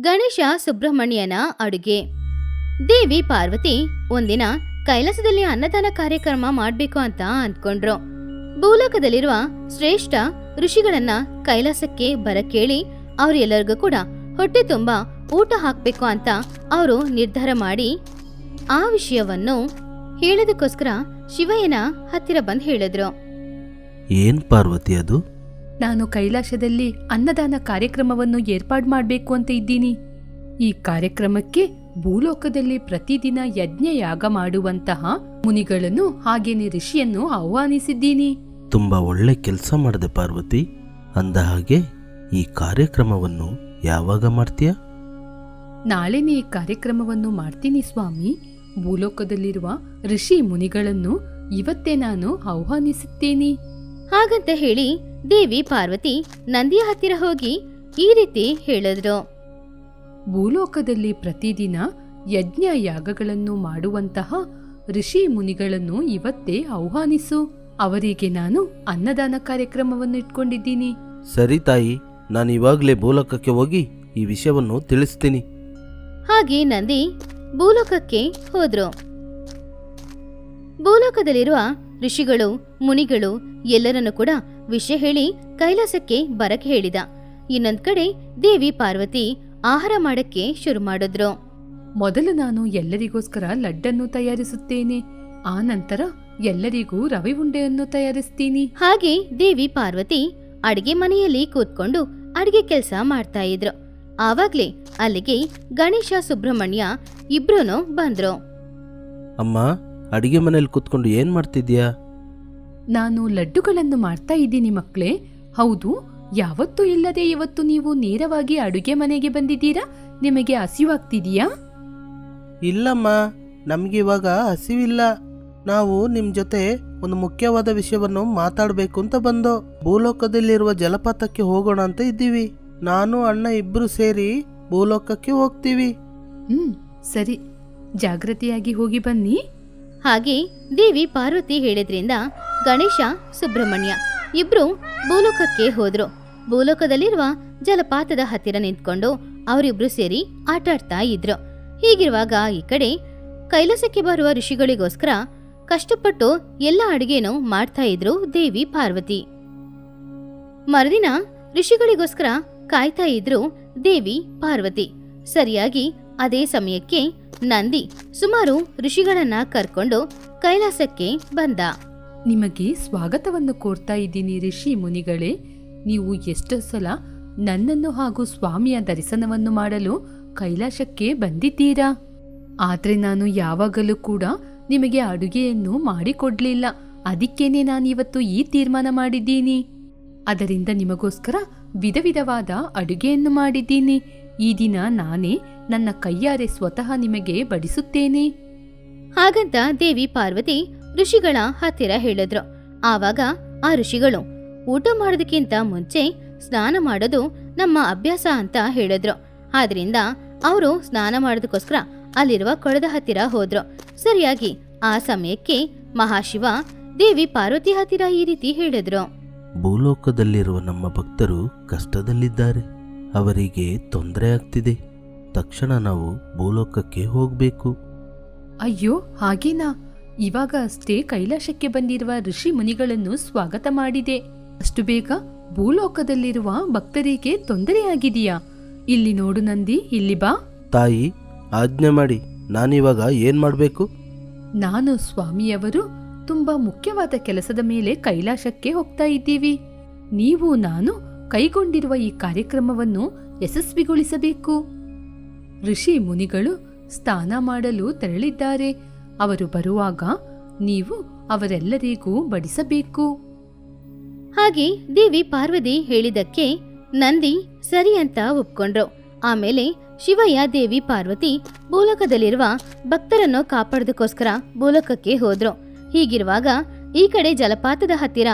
ಗಣೇಶ ಸುಬ್ರಹ್ಮಣ್ಯನ ಅಡುಗೆ. ದೇವಿ ಪಾರ್ವತಿ ಒಂದಿನ ಕೈಲಾಸದಲ್ಲಿ ಅನ್ನದಾನ ಕಾರ್ಯಕ್ರಮ ಮಾಡ್ಬೇಕು ಅಂತ ಅಂದ್ಕೊಂಡ್ರು. ಭೂಲೋಕದಲ್ಲಿರುವ ಶ್ರೇಷ್ಠ ಋಷಿಗಳನ್ನ ಕೈಲಾಸಕ್ಕೆ ಬರ ಕೇಳಿ ಅವರೆಲ್ಲರಿಗೂ ಕೂಡ ಹೊಟ್ಟೆ ತುಂಬಾ ಊಟ ಹಾಕ್ಬೇಕು ಅಂತ ಅವರು ನಿರ್ಧಾರ ಮಾಡಿ ಆ ವಿಷಯವನ್ನು ಹೇಳೋದಕ್ಕೋಸ್ಕರ ಶಿವಯ್ಯನ ಹತ್ತಿರ ಬಂದು ಹೇಳಿದ್ರು. ಏನ್ ಪಾರ್ವತಿ ಅದು? ನಾನು ಕೈಲಾಸದಲ್ಲಿ ಅನ್ನದಾನ ಕಾರ್ಯಕ್ರಮವನ್ನು ಏರ್ಪಾಡು ಮಾಡಬೇಕು ಅಂತ ಇದ್ದೀನಿ. ಈ ಕಾರ್ಯಕ್ರಮಕ್ಕೆ ಭೂಲೋಕದಲ್ಲಿ ಪ್ರತಿದಿನ ಯಜ್ಞ ಯಾಗ ಮಾಡುವಂತಹ ಮುನಿಗಳನ್ನು ಹಾಗೇನೆ ಋಷಿಯನ್ನು ಆಹ್ವಾನಿಸಿದ್ದೀನಿ. ತುಂಬಾ ಒಳ್ಳೆ ಕೆಲಸ ಮಾಡಿದೆ ಪಾರ್ವತಿ. ಅಂದ ಹಾಗೆ ಈ ಕಾರ್ಯಕ್ರಮವನ್ನು ಯಾವಾಗ ಮಾಡ್ತೀಯ? ನಾಳೆನೇ ಈ ಕಾರ್ಯಕ್ರಮವನ್ನು ಮಾಡ್ತೀನಿ ಸ್ವಾಮಿ. ಭೂಲೋಕದಲ್ಲಿರುವ ಋಷಿ ಮುನಿಗಳನ್ನು ಇವತ್ತೇ ನಾನು ಆಹ್ವಾನಿಸುತ್ತೇನೆ. ಹಾಗಂತ ಹೇಳಿ ದೇವಿ ಪಾರ್ವತಿ ನಂದಿಯ ಹತ್ತಿರ ಹೋಗಿ ಈ ರೀತಿ ಹೇಳಿದ್ರು. ಭೂಲೋಕದಲ್ಲಿ ಪ್ರತಿದಿನ ಯಜ್ಞ ಯಾಗಗಳನ್ನು ಮಾಡುವಂತಹ ಋಷಿ ಮುನಿಗಳನ್ನು ಇವತ್ತೇ ಆಹ್ವಾನಿಸು. ಅವರಿಗೆ ನಾನು ಅನ್ನದಾನ ಕಾರ್ಯಕ್ರಮವನ್ನು ಇಟ್ಕೊಂಡಿದ್ದೀನಿ. ಸರಿ ತಾಯಿ ನಾನು ಇವಾಗಲೇ ಭೂಲೋಕಕ್ಕೆ ಹೋಗಿ ಈ ವಿಷಯವನ್ನು ತಿಳಿಸ್ತೀನಿ. ಹಾಗೆ ನಂದಿ ಭೂಲೋಕಕ್ಕೆ ಹೋದ್ರು. ಭೂಲೋಕದಲ್ಲಿರುವ ಋಷಿಗಳು ಮುನಿಗಳು ಎಲ್ಲರನ್ನು ಕೂಡ ವಿಷಯ ಹೇಳಿ ಕೈಲಾಸಕ್ಕೆ ಬರಕ್ಕೆ ಹೇಳಿದ. ಇನ್ನೊಂದ್ ಕಡೆ ದೇವಿ ಪಾರ್ವತಿ ಆಹಾರ ಮಾಡಕ್ಕೆ ಶುರು ಮಾಡಿದ್ರು. ಮೊದಲು ನಾನು ಎಲ್ಲರಿಗೋಸ್ಕರ ಲಡ್ಡನ್ನು ತಯಾರಿಸುತ್ತೇನೆ. ಆ ನಂತರ ಎಲ್ಲರಿಗೂ ರವೆ ಉಂಡೆಯನ್ನು ತಯಾರಿಸ್ತೀನಿ. ಹಾಗೆ ದೇವಿ ಪಾರ್ವತಿ ಅಡಿಗೆ ಮನೆಯಲ್ಲಿ ಕೂತ್ಕೊಂಡು ಅಡಿಗೆ ಕೆಲಸ ಮಾಡ್ತಾ ಇದ್ರು. ಆವಾಗ್ಲೇ ಅಲ್ಲಿಗೆ ಗಣೇಶ ಸುಬ್ರಹ್ಮಣ್ಯ ಇಬ್ರು ಬಂದ್ರು. ಅಮ್ಮ ಅಡಿಗೆ ಮನೆಯಲ್ಲಿ ಕೂತ್ಕೊಂಡು ಏನ್ ಮಾಡ್ತಿದ್ಯಾ? ನಾನು ಲಡ್ಡುಗಳನ್ನು ಮಾಡ್ತಾ ಇದ್ದೀನಿ ಮಕ್ಕಳೇ ಹೌದು ಯಾವತ್ತೂ ಇಲ್ಲದೆ ಇವತ್ತು ನೀವು ನೇರವಾಗಿ ಅಡುಗೆ ಮನೆಗೆ ಬಂದಿದ್ದೀರಾ? ನಿಮಗೆ ಹಸಿವಾಗ್ತಿದೆಯಾ? ಇಲ್ಲಮ್ಮ ನಮ್ಗೆ ಇವಾಗ ಹಸಿವಿಲ್ಲ. ನಾವು ನಿಮ್ ಜೊತೆ ಒಂದು ಮುಖ್ಯವಾದ ವಿಷಯವನ್ನು ಮಾತಾಡಬೇಕು ಅಂತ ಬಂದೋ ಭೂಲೋಕದಲ್ಲಿರುವ ಜಲಪಾತಕ್ಕೆ ಹೋಗೋಣ ಅಂತ ಇದ್ದೀವಿ. ನಾನು ಅಣ್ಣ ಇಬ್ರು ಸೇರಿ ಭೂಲೋಕಕ್ಕೆ ಹೋಗ್ತೀವಿ. ಹ್ಮ್ ಸರಿ. ಜಾಗೃತಿಯಾಗಿ ಹೋಗಿ ಬನ್ನಿ. ಹಾಗೆ ದೇವಿ ಪಾರ್ವತಿ ಹೇಳಿದ್ರಿಂದ ಗಣೇಶ, ಸುಬ್ರಹ್ಮಣ್ಯ ಇಬ್ರು ಭೂಲೋಕಕ್ಕೆ ಹೋದ್ರು. ಭೂಲೋಕದಲ್ಲಿರುವ ಜಲಪಾತದ ಹತ್ತಿರ ನಿಂತ್ಕೊಂಡು ಅವರಿಬ್ರು ಸೇರಿ ಆಟಾಡ್ತಾ ಇದ್ರು. ಹೀಗಿರುವಾಗ ಈ ಕಡೆ ಕೈಲಾಸಕ್ಕೆ ಬರುವ ಋಷಿಗಳಿಗೋಸ್ಕರ ಕಷ್ಟಪಟ್ಟು ಎಲ್ಲ ಅಡುಗೆನೂ ಮಾಡ್ತಾ ಇದ್ರು ದೇವಿ ಪಾರ್ವತಿ. ಮರುದಿನ ಋಷಿಗಳಿಗೋಸ್ಕರ ಕಾಯ್ತಾ ಇದ್ರು ದೇವಿ ಪಾರ್ವತಿ. ಸರಿಯಾಗಿ ಅದೇ ಸಮಯಕ್ಕೆ ನಂದಿ ಸುಮಾರು ಋಷಿಗಳನ್ನ ಕರ್ಕೊಂಡು ಕೈಲಾಸಕ್ಕೆ ಬಂದ. ನಿಮಗೆ ಸ್ವಾಗತವನ್ನು ಕೋರ್ತಾ ಇದ್ದೀನಿ ಋಷಿ ಮುನಿಗಳೇ. ನೀವು ಎಷ್ಟೋ ಸಲ ನನ್ನನ್ನು ಹಾಗೂ ಸ್ವಾಮಿಯ ದರ್ಶನವನ್ನು ಮಾಡಲು ಕೈಲಾಸಕ್ಕೆ ಬಂದಿದ್ದೀರಾ? ಆದ್ರೆ ನಾನು ಯಾವಾಗಲೂ ಕೂಡ ನಿಮಗೆ ಅಡುಗೆಯನ್ನು ಮಾಡಿಕೊಡ್ಲಿಲ್ಲ. ಅದಕ್ಕೇನೆ ನಾನಿವತ್ತು ಈ ತೀರ್ಮಾನ ಮಾಡಿದ್ದೀನಿ. ಅದರಿಂದ ನಿಮಗೋಸ್ಕರ ವಿಧ ವಿಧವಾದ ಅಡುಗೆಯನ್ನು ಮಾಡಿದ್ದೀನಿ. ಈ ದಿನ ನಾನೇ ನನ್ನ ಕೈಯಾರೆ ಸ್ವತಃ ನಿಮಗೆ ಬಡಿಸುತ್ತೇನೆ. ಹಾಗಂತ ದೇವಿ ಪಾರ್ವತಿ ಋಷಿಗಳ ಹತ್ತಿರ ಹೇಳಿದ್ರು. ಆವಾಗ ಆ ಋಷಿಗಳು ಊಟ ಮಾಡೋದಕ್ಕಿಂತ ಮುಂಚೆ ಸ್ನಾನ ಮಾಡೋದು ನಮ್ಮ ಅಭ್ಯಾಸ ಅಂತ ಹೇಳಿದ್ರು. ಆದ್ರಿಂದ ಅವರು ಸ್ನಾನ ಮಾಡೋದಕ್ಕೋಸ್ಕರ ಅಲ್ಲಿರುವ ಕೊಳದ ಹತ್ತಿರ ಹೋದ್ರು. ಸರಿಯಾಗಿ ಆ ಸಮಯಕ್ಕೆ ಮಹಾಶಿವ ದೇವಿ ಪಾರ್ವತಿ ಹತ್ತಿರ ಈ ರೀತಿ ಹೇಳಿದ್ರು. ಭೂಲೋಕದಲ್ಲಿರುವ ನಮ್ಮ ಭಕ್ತರು ಕಷ್ಟದಲ್ಲಿದ್ದಾರೆ. ಅವರಿಗೆ ತೊಂದರೆ ಆಗ್ತಿದೆ. ತಕ್ಷಣ ನಾವು ಭೂಲೋಕಕ್ಕೆ ಹೋಗಬೇಕು. ಅಯ್ಯೋ ಹಾಗೇನಾ? ಇವಾಗ ಅಷ್ಟೇ ಕೈಲಾಸಕ್ಕೆ ಬಂದಿರುವ ಋಷಿ ಮುನಿಗಳನ್ನು ಸ್ವಾಗತ ಮಾಡಿದೆ. ಅಷ್ಟು ಬೇಗ ಭೂಲೋಕದಲ್ಲಿರುವ ಭಕ್ತರಿಗೆ ತೊಂದರೆಯಾಗಿದೆಯಾ ಇಲ್ಲಿ ನೋಡು ನಂದಿ ಇಲ್ಲಿ ಬಾ. ತಾಯಿ ಆಜ್ಞೆ ಮಾಡಿ ನಾನಿವಾಗ ಏನ್ ಮಾಡಬೇಕು? ನಾನು ಸ್ವಾಮಿಯವರು ತುಂಬಾ ಮುಖ್ಯವಾದ ಕೆಲಸದ ಮೇಲೆ ಕೈಲಾಸಕ್ಕೆ ಹೋಗ್ತಾ ಇದ್ದೀವಿ. ನೀವು ನಾನು ಕೈಗೊಂಡಿರುವ ಈ ಕಾರ್ಯಕ್ರಮವನ್ನು ಯಶಸ್ವಿಗೊಳಿಸಬೇಕು. ಋಷಿ ಮುನಿಗಳು ಸ್ನಾನ ಮಾಡಲು ತೆರಳಿದ್ದಾರೆ. ಅವರು ಬರುವಾಗ ನೀವು ಅವರೆಲ್ಲರಿಗೂ ಬಡಿಸಬೇಕು. ಹಾಗೆ ದೇವಿ ಪಾರ್ವತಿ ಹೇಳಿದಕ್ಕೆ ನಂದಿ ಸರಿ ಅಂತ ಒಪ್ಕೊಂಡ್ರು. ಆಮೇಲೆ ಶಿವಯ್ಯ, ದೇವಿ ಪಾರ್ವತಿ ಭೂಲೋಕದಲ್ಲಿರುವ ಭಕ್ತರನ್ನು ಕಾಪಾಡೋದಕ್ಕೋಸ್ಕರ ಭೂಲೋಕಕ್ಕೆ ಹೋದ್ರು. ಹೀಗಿರುವಾಗ ಈ ಕಡೆ ಜಲಪಾತದ ಹತ್ತಿರ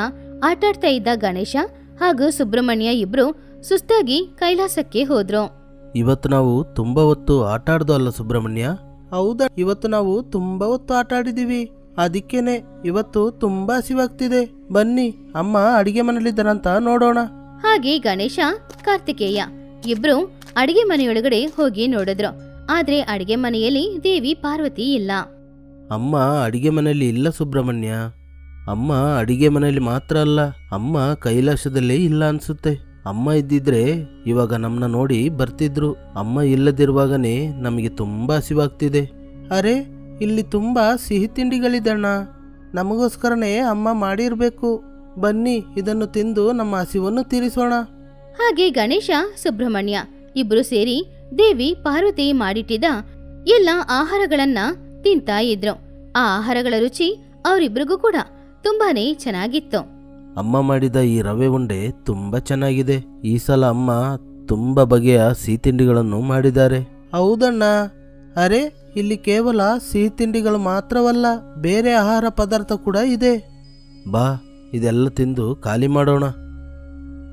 ಆಟಾಡ್ತಾ ಇದ್ದ ಗಣೇಶ ಹಾಗೂ ಸುಬ್ರಹ್ಮಣ್ಯ ಇಬ್ರು ಸುಸ್ತಾಗಿ ಕೈಲಾಸಕ್ಕೆ ಹೋದ್ರು. ಇವತ್ತು ನಾವು ತುಂಬಾ ಹೊತ್ತು ಆಟ ಆಡ್ದು ಅಲ್ಲ ಸುಬ್ರಹ್ಮಣ್ಯ? ಹೌದಾ? ಇವತ್ತು ನಾವು ತುಂಬಾ ಹೊತ್ತು ಆಟ ಆಡಿದೀವಿ ಅದಕ್ಕೇನೆ ಇವತ್ತು ತುಂಬಾ ಹಸಿವಾಗ್ತಿದೆ. ಬನ್ನಿ ಅಮ್ಮ ಅಡಿಗೆ ಮನೇಲಿದ್ದಾರಂತ ನೋಡೋಣ. ಹಾಗೆ ಗಣೇಶ ಕಾರ್ತಿಕೇಯ ಇಬ್ರು ಅಡಿಗೆ ಮನೆಯೊಳಗಡೆ ಹೋಗಿ ನೋಡಿದ್ರು. ಆದ್ರೆ ಅಡಿಗೆ ಮನೆಯಲ್ಲಿ ದೇವಿ ಪಾರ್ವತಿ ಇಲ್ಲ. ಅಮ್ಮ ಅಡಿಗೆ ಮನೆಯಲ್ಲಿ ಇಲ್ಲ ಸುಬ್ರಹ್ಮಣ್ಯ. ಅಮ್ಮ ಅಡಿಗೆ ಮನೆಯಲ್ಲಿ ಮಾತ್ರ ಅಲ್ಲ, ಅಮ್ಮ ಕೈಲಾಸದಲ್ಲೇ ಇಲ್ಲ ಅನ್ಸುತ್ತೆ. ಅಮ್ಮ ಇದ್ದಿದ್ರೆ ಇವಾಗ ನಮ್ಮನ್ನ ನೋಡಿ ಬರ್ತಿದ್ರು. ಅಮ್ಮ ಇಲ್ಲದಿರುವಾಗನೇ ನಮಗೆ ತುಂಬ ಹಸಿವಾಗ್ತಿದೆ. ಅರೆ, ಇಲ್ಲಿ ತುಂಬ ಸಿಹಿ ತಿಂಡಿಗಳಿದಣ್ಣ. ನಮಗೋಸ್ಕರನೇ ಅಮ್ಮ ಮಾಡಿರ್ಬೇಕು. ಬನ್ನಿ, ಇದನ್ನು ತಿಂದು ನಮ್ಮ ಹಸಿವನ್ನು ತೀರಿಸೋಣ. ಹಾಗೆ ಗಣೇಶ, ಸುಬ್ರಹ್ಮಣ್ಯ ಇಬ್ರು ಸೇರಿ ದೇವಿ ಪಾರ್ವತಿ ಮಾಡಿಟ್ಟಿದ್ದ ಎಲ್ಲ ಆಹಾರಗಳನ್ನ ತಿಂತಾ ಇದ್ರು. ಆ ಆಹಾರಗಳ ರುಚಿ ಅವರಿಬ್ರಿಗೂ ಕೂಡ. ತುಂಬಾನೇ ಚೆನ್ನಾಗಿತ್ತು. ಅಮ್ಮ ಮಾಡಿದ ಈ ರವೆ ಉಂಡೆ ತುಂಬ ಚೆನ್ನಾಗಿದೆ. ಈ ಸಲ ಅಮ್ಮ ತುಂಬ ಬಗೆಯ ಸಿಹಿ ತಿಂಡಿಗಳನ್ನು ಮಾಡಿದ್ದಾರೆ. ಹೌದಣ್ಣ. ಅರೆ ಇಲ್ಲಿ ಕೇವಲ ಸಿಹಿ ತಿಂಡಿಗಳು ಮಾತ್ರವಲ್ಲ ಬೇರೆ ಆಹಾರ ಪದಾರ್ಥ ಕೂಡ ಇದೆ. ಬಾ ಇದೆಲ್ಲ ತಿಂದು ಖಾಲಿ ಮಾಡೋಣ.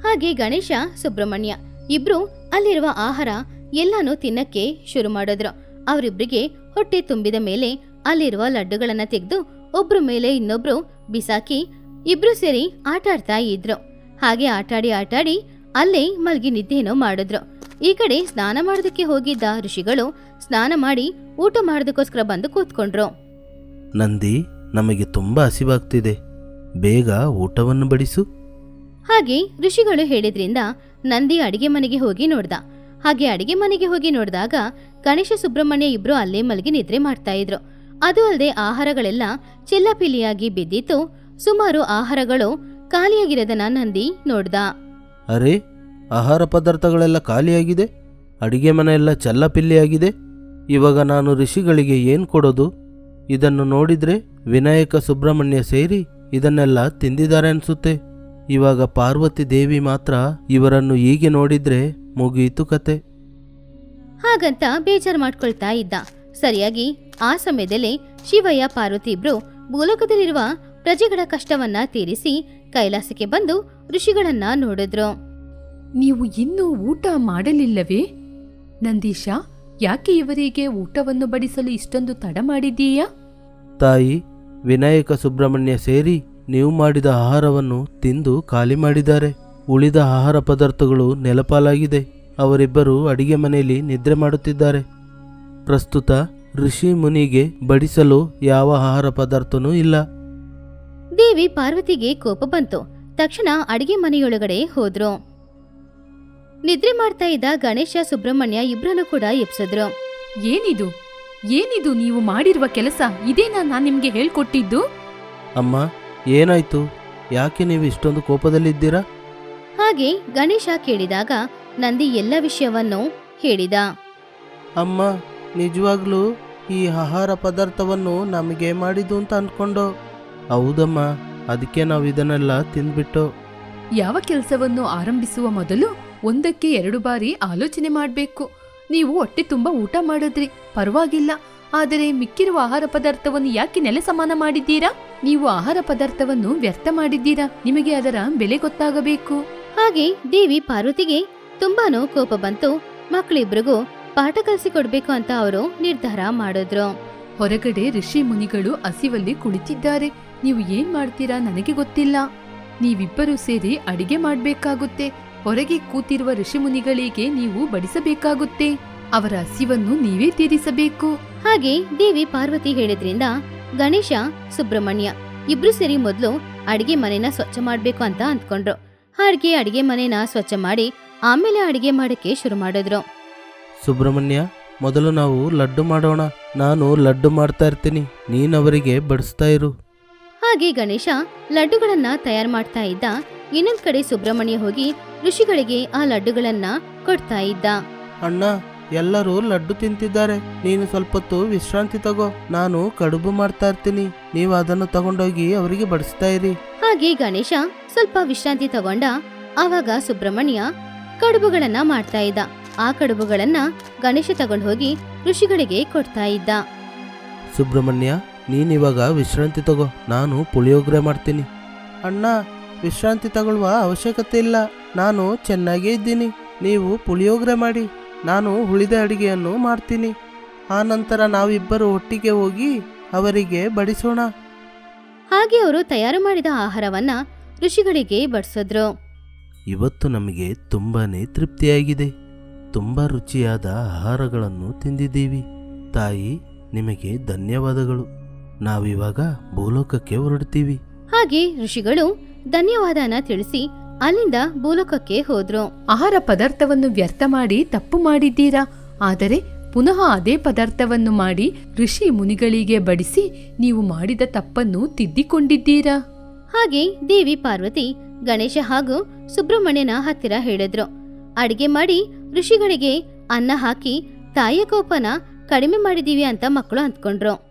ಹಾಗೆ ಗಣೇಶ ಸುಬ್ರಹ್ಮಣ್ಯ ಇಬ್ರು ಅಲ್ಲಿರುವ ಆಹಾರ ಎಲ್ಲಾನು ತಿನ್ನಕ್ಕೆ ಶುರು ಮಾಡಿದ್ರು. ಅವರಿಬ್ರಿಗೆ ಹೊಟ್ಟೆ ತುಂಬಿದ ಮೇಲೆ ಅಲ್ಲಿರುವ ಲಡ್ಡುಗಳನ್ನ ತೆಗೆದು ಒಬ್ರ ಮೇಲೆ ಇನ್ನೊಬ್ರು ಬಿಸಾಕಿ ಇಬ್ರು ಸೇರಿ ಆಟಾಡ್ತಾ ಇದ್ರು. ಹಾಗೆ ಆಟಾಡಿ ಆಟಾಡಿ ಅಲ್ಲೇ ಮಲ್ಗಿ ನಿದ್ದೆನೋ ಮಾಡಿದ್ರು. ಈ ಕಡೆ ಸ್ನಾನ ಮಾಡೋದಕ್ಕೆ ಹೋಗಿದ್ದ ಋಷಿಗಳು ಸ್ನಾನ ಮಾಡಿ ಊಟ ಮಾಡೋದಕ್ಕೋಸ್ಕರ ಬಂದು ಕೂತ್ಕೊಂಡ್ರು. ನಂದಿ ನಮಗೆ ತುಂಬಾ ಹಸಿವಾಗ್ತಿದೆ. ಬೇಗ ಊಟವನ್ನು ಬಡಿಸು. ಹಾಗೆ ಋಷಿಗಳು ಹೇಳಿದ್ರಿಂದ ನಂದಿ ಅಡಿಗೆ ಮನೆಗೆ ಹೋಗಿ ನೋಡ್ದ. ಹಾಗೆ ಅಡಿಗೆ ಮನೆಗೆ ಹೋಗಿ ನೋಡಿದಾಗ ಗಣೇಶ ಸುಬ್ರಹ್ಮಣ್ಯ ಇಬ್ರು ಅಲ್ಲೇ ಮಲಗಿ ನಿದ್ರೆ ಮಾಡ್ತಾ ಇದ್ರು. ಅದು ಅಲ್ಲದೆ ಆಹಾರಗಳೆಲ್ಲ ಚಿಲ್ಲಪಿಲಿಯಾಗಿ ಬಿದ್ದಿತ್ತು. ಸುಮಾರು ಆಹಾರಗಳು ಖಾಲಿಯಾಗಿರೋದನ್ನ ನಂದಿ ನೋಡ್ದ. ಅರೆ ಆಹಾರ ಪದಾರ್ಥಗಳೆಲ್ಲ ಖಾಲಿಯಾಗಿದೆ? ಅಡಿಗೆ ಮನೆಯೆಲ್ಲ ಚಲ್ಲಪಿಲ್ಲಿಯಾಗಿದೆ? ಇವಾಗ ನಾನು ಋಷಿಗಳಿಗೆ ಏನು ಕೊಡೋದು? ಇದನ್ನು ನೋಡಿದ್ರೆ ವಿನಾಯಕ ಸುಬ್ರಹ್ಮಣ್ಯ ಸೇರಿ ಇದನ್ನೆಲ್ಲ ತಿಂದಿದ್ದಾರೆ ಅನ್ಸುತ್ತೆ. ಇವಾಗ ಪಾರ್ವತಿ ದೇವಿ ಮಾತ್ರ ಇವರನ್ನು ಹೀಗೆ ನೋಡಿದ್ರೆ ಮುಗಿಯಿತು ಕತೆ. ಹಾಗಂತ ಬೇಜಾರು ಮಾಡ್ಕೊಳ್ತಾ ಇದ್ದ. ಸರಿಯಾಗಿ ಆ ಸಮಯದಲ್ಲಿ ಶಿವಯ್ಯ ಪಾರ್ವತಿ ಇಬ್ರು ಭೂಲೋಕದಲ್ಲಿರುವ ಪ್ರಜೆಗಳ ಕಷ್ಟವನ್ನ ತೀರಿಸಿ ಕೈಲಾಸಕ್ಕೆ ಬಂದು ಋಷಿಗಳನ್ನ ನೋಡಿದ್ರು. ನೀವು ಇನ್ನೂ ಊಟ ಮಾಡಲಿಲ್ಲವೇ? ನಂದೀಶ ಯಾಕೆ ಇವರಿಗೆ ಊಟವನ್ನು ಬಡಿಸಲು ಇಷ್ಟೊಂದು ತಡ ಮಾಡಿದ್ದೀಯಾ? ತಾಯಿ ವಿನಾಯಕ ಸುಬ್ರಹ್ಮಣ್ಯ ಸೇರಿ ನೀವು ಮಾಡಿದ ಆಹಾರವನ್ನು ತಿಂದು ಖಾಲಿ ಮಾಡಿದ್ದಾರೆ. ಉಳಿದ ಆಹಾರ ಪದಾರ್ಥಗಳು ನೆಲಪಾಲಾಗಿದೆ. ಅವರಿಬ್ಬರು ಅಡಿಗೆ ಮನೆಯಲ್ಲಿ ನಿದ್ರೆ ಮಾಡುತ್ತಿದ್ದಾರೆ. ಪ್ರಸ್ತುತ ಋಷಿ ಮುನಿಗೆ ಬಡಿಸಲು ಯಾವ ಆಹಾರ ಪದಾರ್ಥನೂ ಇಲ್ಲ. ದೇವಿ ಪಾರ್ವತಿಗೆ ಕೋಪ ಬಂತು. ತಕ್ಷಣ ಅಡಿಗೆ ಮನೆಯೊಳಗಡೆ ಹೋದ್ರು. ನಿದ್ರೆ ಮಾಡ್ತಾ ಇದ್ದ ಗಣೇಶ ಸುಬ್ರಹ್ಮಣ್ಯ ಇಬ್ರನ್ನು ಕೂಡ ಎಬ್ಸಿದ್ರು. ಏನಿದು? ಏನಿದು ನೀವು ಮಾಡಿರುವ ಕೆಲಸ? ಇದೇನಾ ನಾನು ನಿಮ್ಗೆ ಹೇಳ್ಕೊಟ್ಟಿದ್ದು? ಅಮ್ಮ ಏನಾಯ್ತು? ಯಾಕೆ ನೀವು ಇಷ್ಟೊಂದು ಕೋಪದಲ್ಲಿದ್ದೀರಾ? ಹಾಗೆ ಗಣೇಶ ಕೇಳಿದಾಗ ನಂದಿ ಎಲ್ಲ ವಿಷಯವನ್ನು ಹೇಳಿದ. ಅಮ್ಮ ನಿಜವಾಗ್ಲೂ ಈ ಆಹಾರ ಪದಾರ್ಥವನ್ನು ನಮಗೆ ಮಾಡಿದ್ದು ಅಂತ ಅನ್ಕೊಂಡು? ಹೌದಮ್ಮ ಅದಕ್ಕೆ ನಾವು ಇದನ್ನೆಲ್ಲ ತಿಂದ್ಬಿಟ್ಟು. ಯಾವ ಕೆಲಸವನ್ನು ಆರಂಭಿಸುವ ಮೊದಲು ಒಂದಕ್ಕೆ ಎರಡು ಬಾರಿ ಆಲೋಚನೆ ಮಾಡಬೇಕು. ನೀವು ಹೊಟ್ಟೆ ತುಂಬ ಊಟ ಮಾಡಿದ್ರಿ ಪರವಾಗಿಲ್ಲ. ಆದರೆ ಮಿಕ್ಕಿರುವ ಆಹಾರ ಪದಾರ್ಥವನ್ನು ಯಾಕೆ ನೆಲೆ ಸಮಾನ ಮಾಡಿದ್ದೀರಾ? ನೀವು ಆಹಾರ ಪದಾರ್ಥವನ್ನು ವ್ಯರ್ಥ ಮಾಡಿದ್ದೀರಾ? ನಿಮಗೆ ಅದರ ಬೆಲೆ ಗೊತ್ತಾಗಬೇಕು. ಹಾಗೆ ದೇವಿ ಪಾರ್ವತಿಗೆ ತುಂಬಾನೂ ಕೋಪ ಬಂತು. ಮಕ್ಕಳಿಬ್ರಿಗೂ ಪಾಠ ಕಲಿಸಿಕೊಡ್ಬೇಕು ಅಂತ ಅವರು ನಿರ್ಧಾರ ಮಾಡಿದ್ರು. ಹೊರಗಡೆ ಋಷಿ ಮುನಿಗಳು ಹಸಿವಲ್ಲಿ ಕುಳಿತಿದ್ದಾರೆ. ನೀವು ಏನ್ ಮಾಡ್ತೀರಾ ನನಗೆ ಗೊತ್ತಿಲ್ಲ. ನೀವಿಬ್ಬರು ಸೇರಿ ಅಡಿಗೆ ಮಾಡ್ಬೇಕಾಗುತ್ತೆ. ಹೊರಗೆ ಕೂತಿರುವ ಋಷಿ ಮುನಿಗಳಿಗೆ ನೀವು ಬಡಿಸಬೇಕಾಗುತ್ತೆ. ಅವರ ಹಸಿವನ್ನು ನೀವೇ ತೀರಿಸಬೇಕು. ಹಾಗೆ ದೇವಿ ಪಾರ್ವತಿ ಹೇಳಿದ್ರಿಂದ ಗಣೇಶ ಸುಬ್ರಹ್ಮಣ್ಯ ಇಬ್ರು ಸೇರಿ ಮೊದಲು ಅಡಿಗೆ ಮನೆನ ಸ್ವಚ್ಛ ಮಾಡ್ಬೇಕು ಅಂತ ಅಂದ್ಕೊಂಡ್ರು. ಹಾಗೆ ಅಡಿಗೆ ಮನೆನ ಸ್ವಚ್ಛ ಮಾಡಿ ಆಮೇಲೆ ಅಡಿಗೆ ಮಾಡಕ್ಕೆ ಶುರು ಮಾಡಿದ್ರು. ಸುಬ್ರಹ್ಮಣ್ಯ ಮೊದಲು ನಾವು ಲಡ್ಡು ಮಾಡೋಣ. ನಾನು ಲಡ್ಡು ಮಾಡ್ತಾ ಇರ್ತೀನಿ. ನೀನವರಿಗೆ ಬಡಿಸ್ತಾ ಇರು. ಹಾಗೆ ಗಣೇಶ ಲಡ್ಡುಗಳನ್ನ ತಯಾರು ಮಾಡ್ತಾ ಇದ್ದ. ಇನ್ನೊಂದ್ ಕಡೆ ಸುಬ್ರಹ್ಮಣ್ಯ ಹೋಗಿ ಋಷಿಗಳಿಗೆ ಆ ಲಡ್ಡುಗಳನ್ನ ಕೊಡ್ತಾ ಇದ್ದ. ಅಣ್ಣ ಎಲ್ಲರೂ ಲಡ್ಡು ತಿಂತಿದ್ದಾರೆ. ನೀನು ಸ್ವಲ್ಪ ಹೊತ್ತು ವಿಶ್ರಾಂತಿ ತಗೋ. ನಾನು ಕಡುಬು ಮಾಡ್ತಾ ಇರ್ತೀನಿ. ನೀವು ಅದನ್ನು ತಗೊಂಡೋಗಿ ಅವರಿಗೆ ಬಡಿಸ್ತಾ ಇರಿ. ಹಾಗೆ ಗಣೇಶ ಸ್ವಲ್ಪ ವಿಶ್ರಾಂತಿ ತಗೊಂಡ. ಆವಾಗ ಸುಬ್ರಹ್ಮಣ್ಯ ಕಡುಬುಗಳನ್ನ ಮಾಡ್ತಾ ಇದ್ದ. ಆ ಕಡುಬುಗಳನ್ನ ಗಣೇಶ ತಗೊಂಡು ಹೋಗಿ ಋಷಿಗಳಿಗೆ ಕೊಡ್ತಾ ಇದ್ದ. ಸುಬ್ರಹ್ಮಣ್ಯ ನೀನಿವಾಗ ವಿಶ್ರಾಂತಿ ತಗೋ ನಾನು ಪುಳಿಯೋಗರೆ ಮಾಡ್ತೀನಿ. ಅಣ್ಣ ವಿಶ್ರಾಂತಿ ತಗೊಳ್ಳುವ ಅವಶ್ಯಕತೆ ಇಲ್ಲ. ನಾನು ಚೆನ್ನಾಗೇ ಇದ್ದೀನಿ. ನೀವು ಪುಳಿಯೋಗರೆ ಮಾಡಿ ನಾನು ಉಳಿದ ಅಡಿಗೆಯನ್ನು ಮಾಡ್ತೀನಿ. ಆ ನಂತರ ನಾವಿಬ್ಬರು ಒಟ್ಟಿಗೆ ಹೋಗಿ ಅವರಿಗೆ ಬಡಿಸೋಣ. ಹಾಗೆ ಅವರು ತಯಾರು ಮಾಡಿದ ಆಹಾರವನ್ನ ಋಷಿಗಳಿಗೆ ಬಡಿಸಿದ್ರು. ಇವತ್ತು ನಮಗೆ ತುಂಬಾನೇ ತೃಪ್ತಿಯಾಗಿದೆ. ತುಂಬ ರುಚಿಯಾದ ಆಹಾರಗಳನ್ನು ತಿಂದಿದ್ದೀವಿ. ತಾಯಿ ನಿಮಗೆ ಧನ್ಯವಾದಗಳು. ನಾವಿವಾಗ ಭೂಲೋಕಕ್ಕೆ ಹೊರಡ್ತೀವಿ. ಹಾಗೆ ಋಷಿಗಳು ಧನ್ಯವಾದನ ತಿಳಿಸಿ ಅಲ್ಲಿಂದ ಭೂಲೋಕಕ್ಕೆ ಹೋದ್ರು. ಆಹಾರ ಪದಾರ್ಥವನ್ನು ವ್ಯರ್ಥ ಮಾಡಿ ತಪ್ಪು ಮಾಡಿದ್ದೀರಾ? ಆದರೆ ಪುನಃ ಅದೇ ಪದಾರ್ಥವನ್ನು ಮಾಡಿ ಋಷಿ ಮುನಿಗಳಿಗೆ ಬಡಿಸಿ ನೀವು ಮಾಡಿದ ತಪ್ಪನ್ನು ತಿದ್ದಿಕೊಂಡಿದ್ದೀರಾ? ಹಾಗೆ ದೇವಿ ಪಾರ್ವತಿ ಗಣೇಶ ಹಾಗೂ ಸುಬ್ರಹ್ಮಣ್ಯನ ಹತ್ತಿರ ಹೇಳಿದ್ರು. ಅಡಿಗೆ ಮಾಡಿ ಋಷಿಗಳಿಗೆ ಅನ್ನ ಹಾಕಿ ತಾಯಿಯ ಕೋಪನ ಕಡಿಮೆ ಮಾಡಿದೀವಿ ಅಂತ ಮಕ್ಕಳು ಅಂದ್ಕೊಂಡ್ರು.